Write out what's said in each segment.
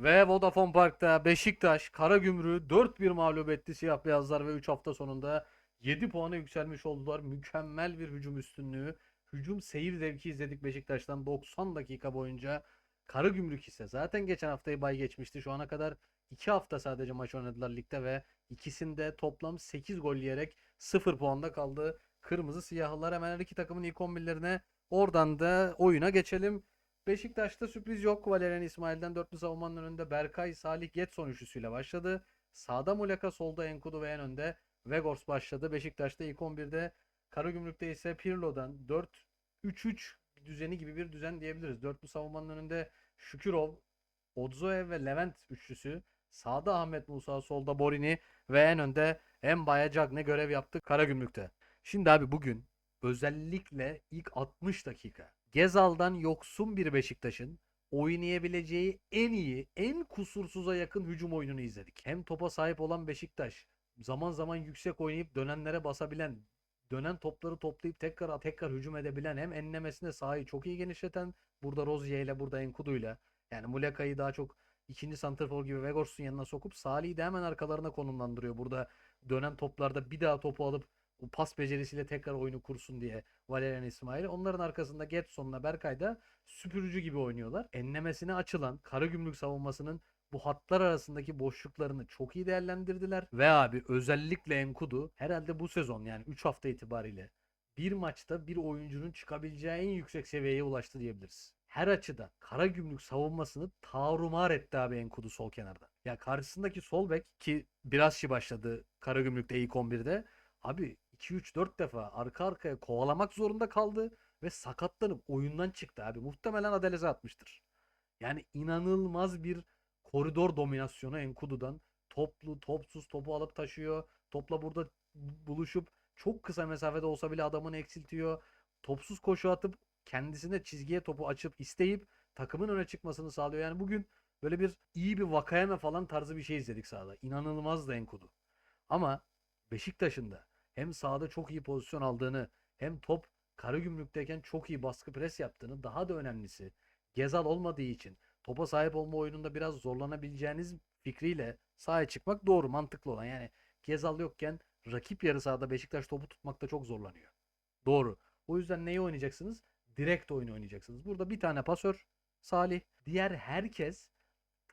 Ve Vodafone Park'ta Beşiktaş Karagümrük'ü 4-1 mağlup etti siyah beyazlar ve 3 hafta sonunda 7 puana yükselmiş oldular. Mükemmel bir hücum üstünlüğü. Hücum seyir zevki izledik Beşiktaş'tan 90 dakika boyunca. Karagümrük ise zaten geçen haftayı bay geçmişti. Şu ana kadar 2 hafta sadece maç oynadılar ligde ve ikisinde toplam 8 gol yiyerek 0 puanda kaldı. Kırmızı siyahlılar hemen her iki takımın ilk 11'lerine oradan da oyuna geçelim. Beşiktaş'ta sürpriz yok. Valerian İsmail'den dörtlü savunmanın önünde Berkay Salih Getson üçlüsüyle başladı. Sağda Muleka, solda Enkudu ve en önde Vegors başladı. Beşiktaş'ta ilk 11'de Karagümrük'te ise Pirlo'dan 4-3-3 düzeni gibi bir düzen diyebiliriz. Dörtlü savunmanın önünde Şükürov, Odzoev ve Levent üçlüsü. Sağda Ahmet Musa, solda Borini ve en önde Embaya Cagne görev yaptı Karagümrük'te. Şimdi abi bugün özellikle ilk 60 dakika Gezal'dan yoksun bir Beşiktaş'ın oynayabileceği en iyi, en kusursuza yakın hücum oyununu izledik. Hem topa sahip olan Beşiktaş, zaman zaman yüksek oynayıp dönenlere basabilen, dönen topları toplayıp tekrar tekrar hücum edebilen, hem enlemesine sahayı çok iyi genişleten, burada Rozier ile burada Enkudu'yla yani Muleka'yı daha çok ikinci santrfor gibi Vegors'un yanına sokup Salih'i de hemen arkalarına konumlandırıyor. Burada dönen toplarda bir daha topu alıp o pas becerisiyle tekrar oyunu kursun diye Valerian İsmail. Onların arkasında Getson'la Berkay da süpürücü gibi oynuyorlar. Enlemesine açılan Karagümrük savunmasının bu hatlar arasındaki boşluklarını çok iyi değerlendirdiler. Ve abi özellikle Enkudu herhalde bu sezon yani 3 hafta itibariyle bir maçta bir oyuncunun çıkabileceği en yüksek seviyeye ulaştı diyebiliriz. Her açıdan Karagümrük savunmasını tarumar etti abi Enkudu sol kenarda. Ya karşısındaki sol bek ki biraz şey başladı Karagümrük'te ilk 11'de. Abi 2-3-4 defa arka arkaya kovalamak zorunda kaldı ve sakatlanıp oyundan çıktı abi. Muhtemelen Adeleze atmıştır. Yani inanılmaz bir koridor dominasyonu Enkudu'dan. Toplu, topsuz topu alıp taşıyor. Topla burada buluşup çok kısa mesafede olsa bile adamını eksiltiyor. Topsuz koşu atıp kendisine çizgiye topu açıp isteyip takımın öne çıkmasını sağlıyor. Yani bugün böyle bir iyi bir Vakayeme falan tarzı bir şey izledik sahada. İnanılmaz da Enkudu. Ama Beşiktaş'ın da hem sahada çok iyi pozisyon aldığını hem top Karagümrük'teyken çok iyi baskı pres yaptığını daha da önemlisi Gezal olmadığı için topa sahip olma oyununda biraz zorlanabileceğiniz fikriyle sahaya çıkmak doğru mantıklı olan. Yani Gezal yokken rakip yarı sahada Beşiktaş topu tutmakta çok zorlanıyor. Doğru. O yüzden neyi oynayacaksınız? Direkt oyunu oynayacaksınız. Burada bir tane pasör Salih. Diğer herkes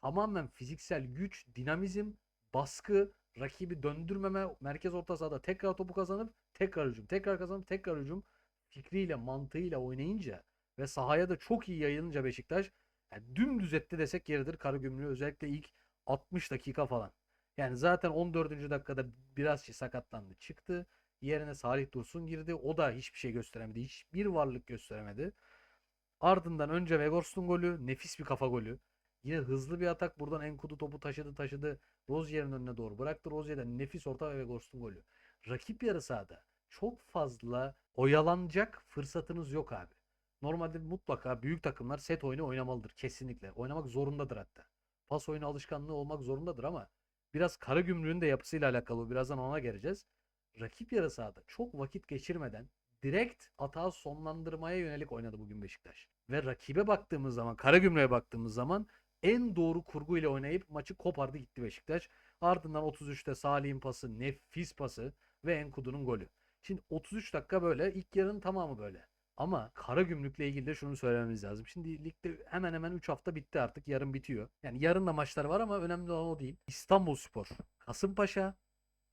tamamen fiziksel güç, dinamizm, baskı, rakibi döndürmeme, merkez orta sahada tekrar topu kazanıp tekrar hücum, tekrar kazanıp tekrar hücum fikriyle, mantığıyla oynayınca ve sahaya da çok iyi yayılınca Beşiktaş yani dümdüz etti desek yeridir Karagümrük'ü özellikle ilk 60 dakika falan. Yani zaten 14. dakikada biraz şey sakatlandı çıktı. Yerine Salih Dursun girdi. O da hiçbir şey gösteremedi. Hiçbir varlık gösteremedi. Ardından önce Vegors'un golü. Nefis bir kafa golü. Yine hızlı bir atak. Buradan Enkudu topu taşıdı taşıdı. Rozier'in önüne doğru bıraktı. Rozier'den nefis orta ve Vegors'un golü. Rakip yarı sahada çok fazla oyalanacak fırsatınız yok abi. Normalde mutlaka büyük takımlar set oyunu oynamalıdır kesinlikle. Oynamak zorundadır hatta. Pas oyunu alışkanlığı olmak zorundadır ama biraz Karagümrük'ün de yapısıyla alakalı. Birazdan ona geleceğiz. Rakip yarı sahada çok vakit geçirmeden direkt atağı sonlandırmaya yönelik oynadı bugün Beşiktaş. Ve rakibe baktığımız zaman, Karagümrük'e baktığımız zaman en doğru kurgu ile oynayıp maçı kopardı gitti Beşiktaş. Ardından 33'te Salih'in pası, nefis pası ve Enkudu'nun golü. Şimdi 33 dakika böyle, ilk yarının tamamı böyle. Ama Karagümrük'le ilgili de şunu söylememiz lazım. Şimdi ligde hemen hemen 3 hafta bitti artık. Yarın bitiyor. Yani yarın da maçlar var ama önemli olan o değil. İstanbulspor, Kasımpaşa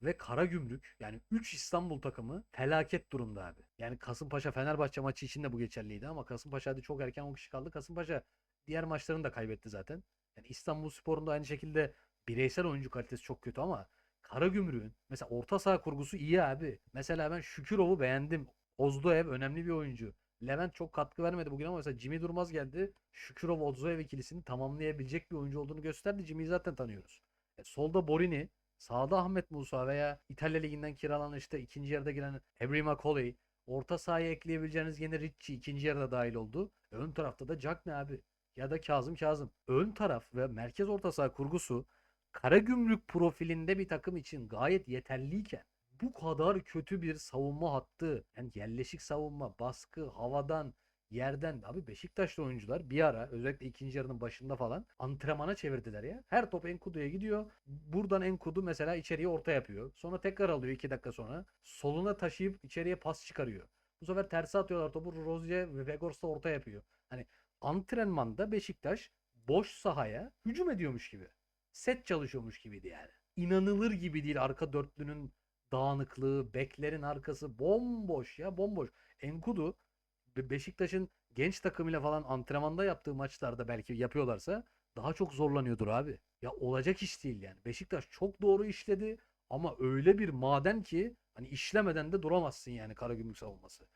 ve Karagümrük yani 3 İstanbul takımı felaket durumda abi. Yani Kasımpaşa Fenerbahçe maçı için de bu geçerliydi ama Kasımpaşa hadi çok erken 10 kişi kaldı. Kasımpaşa diğer maçlarını da kaybetti zaten. Yani İstanbul Spor'un da aynı şekilde bireysel oyuncu kalitesi çok kötü ama Karagümrük'ün mesela orta saha kurgusu iyi abi. Mesela ben Şükürov'u beğendim. Ozdoev önemli bir oyuncu. Levent çok katkı vermedi bugün ama mesela Jimmy Durmaz geldi. Şükürov Ozdoev ikilisini tamamlayabilecek bir oyuncu olduğunu gösterdi. Jimmy'yi zaten tanıyoruz. E, solda Borini, sağda Ahmet Musa veya İtalya Ligi'nden kiralanan işte ikinci yarıda giren Henry McCauley. Orta sahaya ekleyebileceğiniz yine Ritchie ikinci yarıda dahil oldu. Ön tarafta da Jack ne abi? Ya da Kazım Kazım. Ön taraf ve merkez orta saha kurgusu Karagümrük profilinde bir takım için gayet yeterliyken bu kadar kötü bir savunma hattı yani yerleşik savunma, baskı, havadan yerden abi Beşiktaşlı oyuncular bir ara özellikle ikinci yarının başında falan antrenmana çevirdiler ya. Her top Enkudu'ya gidiyor. Buradan Enkudu mesela içeriye orta yapıyor. Sonra tekrar alıyor 2 dakika sonra. Soluna taşıyıp içeriye pas çıkarıyor. Bu sefer terse atıyorlar topu. Rozier ve Vegors da orta yapıyor. Hani antrenmanda Beşiktaş boş sahaya hücum ediyormuş gibi. Set çalışıyormuş gibiydi yani. İnanılır gibi değil arka dörtlünün dağınıklığı, beklerin arkası bomboş ya bomboş. Enkudu Be- Beşiktaş'ın genç takımıyla falan antrenmanda yaptığı maçlarda belki yapıyorlarsa daha çok zorlanıyordur abi. Ya olacak iş değil yani. Beşiktaş çok doğru işledi ama öyle bir maden ki hani işlemeden de duramazsın yani Karagümrük savunması.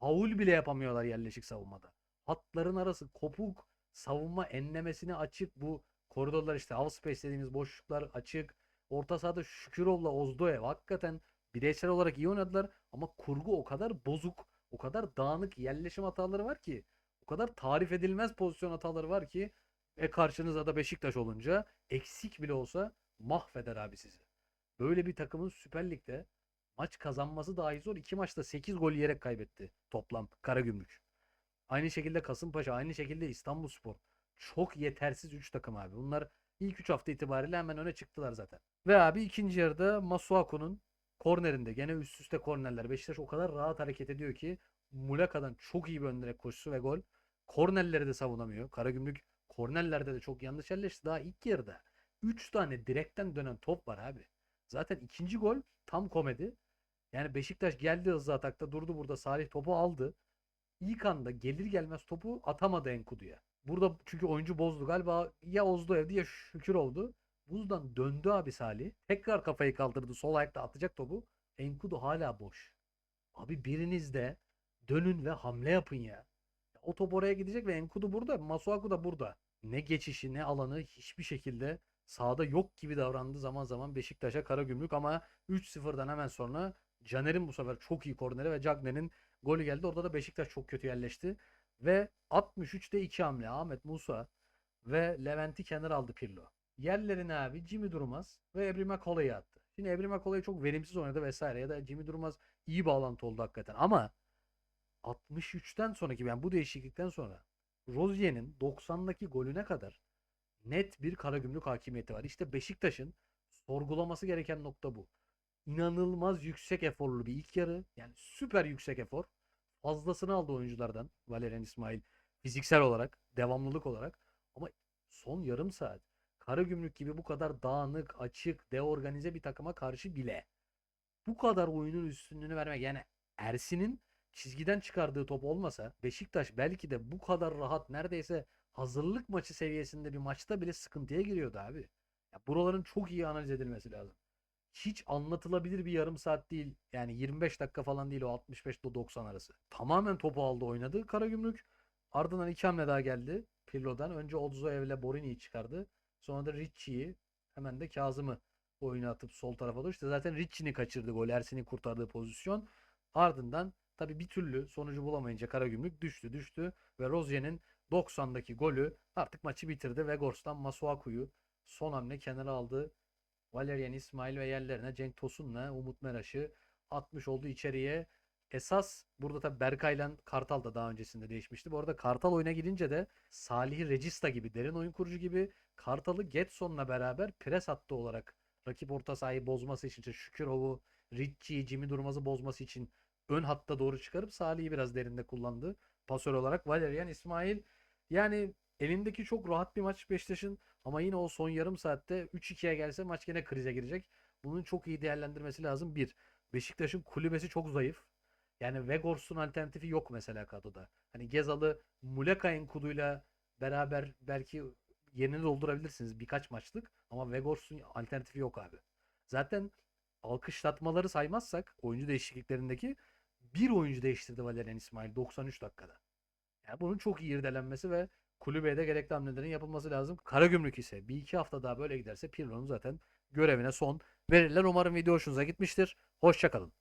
Faul bile yapamıyorlar yerleşik savunmada. Hatların arası kopuk, savunma enlemesine açık bu koridorlar işte half space dediğimiz boşluklar açık. Orta sahada Şükrüov'la Ozdoev hakikaten bireysel olarak iyi oynadılar ama kurgu o kadar bozuk, o kadar dağınık yerleşim hataları var ki, o kadar tarif edilmez pozisyon hataları var ki e karşınızda da Beşiktaş olunca eksik bile olsa mahveder abi sizi. Böyle bir takımın Süper Lig'de maç kazanması dahi zor. İki maçta 8 gol yiyerek kaybetti toplam Karagümrük. Aynı şekilde Kasımpaşa, aynı şekilde İstanbulspor. Çok yetersiz 3 takım abi. Bunlar ilk 3 hafta itibariyle hemen öne çıktılar zaten. Ve abi ikinci yarıda Masuaku'nun kornerinde gene üst üste kornerler. Beşiktaş o kadar rahat hareket ediyor ki Muleka'dan çok iyi bir ön direk koşusu ve gol. Kornerleri de savunamıyor. Karagümrük kornerlerde de çok yanlış yerleşti. Daha ilk yarıda 3 tane direkten dönen top var abi. Zaten ikinci gol tam komedi. Yani Beşiktaş geldi hızlı atakta durdu burada Salih topu aldı. İlk anda gelir gelmez topu atamadı Enkudu'ya. Burada çünkü oyuncu bozdu galiba ya Ozdu evde ya Şükür oldu. Buzdan döndü abi Salih. Tekrar kafayı kaldırdı. Sol ayakta atacak topu. Enkudu hala boş. Abi biriniz de dönün ve hamle yapın ya. O top oraya gidecek ve Enkudu burada. Masuaku da burada. Ne geçişi ne alanı hiçbir şekilde sahada yok gibi davrandı zaman zaman Beşiktaş'a Karagümrük ama 3-0'dan hemen sonra Caner'in bu sefer çok iyi korneri ve Cagney'in golü geldi. Orada da Beşiktaş çok kötü yerleşti. Ve 63'te 2 hamle Ahmet Musa ve Levent'i kenara aldı Pirlo. Yerlerine abi Jimmy Durmaz ve Ebri McCauley'i attı. Şimdi Ebri McCauley çok verimsiz oynadı vesaire ya da Jimmy Durmaz iyi bağlantı oldu hakikaten ama 63'ten sonraki yani bu değişiklikten sonra Rozier'in 90'daki golüne kadar net bir Karagümrük hakimiyeti var. İşte Beşiktaş'ın sorgulaması gereken nokta bu. İnanılmaz yüksek eforlu bir ilk yarı. Yani süper yüksek efor. Fazlasını aldı oyunculardan. Valerian İsmail fiziksel olarak, devamlılık olarak. Ama son yarım saat Karagümrük gibi bu kadar dağınık, açık, deorganize bir takıma karşı bile bu kadar oyunun üstünlüğünü vermek yani Ersin'in çizgiden çıkardığı top olmasa Beşiktaş belki de bu kadar rahat neredeyse hazırlık maçı seviyesinde bir maçta bile sıkıntıya giriyordu abi. Ya buraların çok iyi analiz edilmesi lazım. Hiç anlatılabilir bir yarım saat değil. Yani 25 dakika falan değil o 65 ile 90 arası. Tamamen topu aldı oynadı Karagümrük. Ardından iki hamle daha geldi Pirlo'dan. Önce Odzoev ile Borini'yi çıkardı. Sonra da Ricci'yi hemen de Kazım'ı oyuna atıp sol tarafa doğru. İşte zaten Ricci'ni kaçırdı gol. Ersin'i kurtardığı pozisyon. Ardından tabii bir türlü sonucu bulamayınca Karagümrük düştü düştü ve Rozier'in 90'daki golü artık maçı bitirdi. Vegors'tan Masuaku'yu son hamle kenara aldı. Valerian İsmail ve yerlerine Cenk Tosun'la Umut Meraş'ı atmış oldu içeriye. Esas burada tabii Berkay'la Kartal da daha öncesinde değişmişti. Bu arada Kartal oyuna girince de Salih'i Regista gibi, derin oyun kurucu gibi Kartal'ı Getson'la beraber pres hattı olarak rakip orta sahayı bozması için, işte Şükürov'u, Ricci'yi, Jimmy Durmaz'ı bozması için ön hatta doğru çıkarıp Salih'i biraz derinde kullandı. Pasör olarak Valerian İsmail yani elindeki çok rahat bir maç Beşiktaş'ın ama yine o son yarım saatte 3-2'ye gelse maç gene krize girecek. Bunun çok iyi değerlendirmesi lazım. Bir, Beşiktaş'ın kulübesi çok zayıf. Yani Vegors'un alternatifi yok mesela kadroda. Hani Gezal'ı Mulekay'ın kuduyla beraber belki yerini doldurabilirsiniz birkaç maçlık ama Vegors'un alternatifi yok abi. Zaten alkışlatmaları saymazsak oyuncu değişikliklerindeki bir oyuncu değiştirdi Valerian İsmail 93 dakikada. Yani bunun çok iyi irdelenmesi ve kulübeye de gerekli hamlelerin yapılması lazım. Karagümrük ise bir iki hafta daha böyle giderse Pirlo'nun zaten görevine son verirler. Umarım video hoşunuza gitmiştir. Hoşçakalın.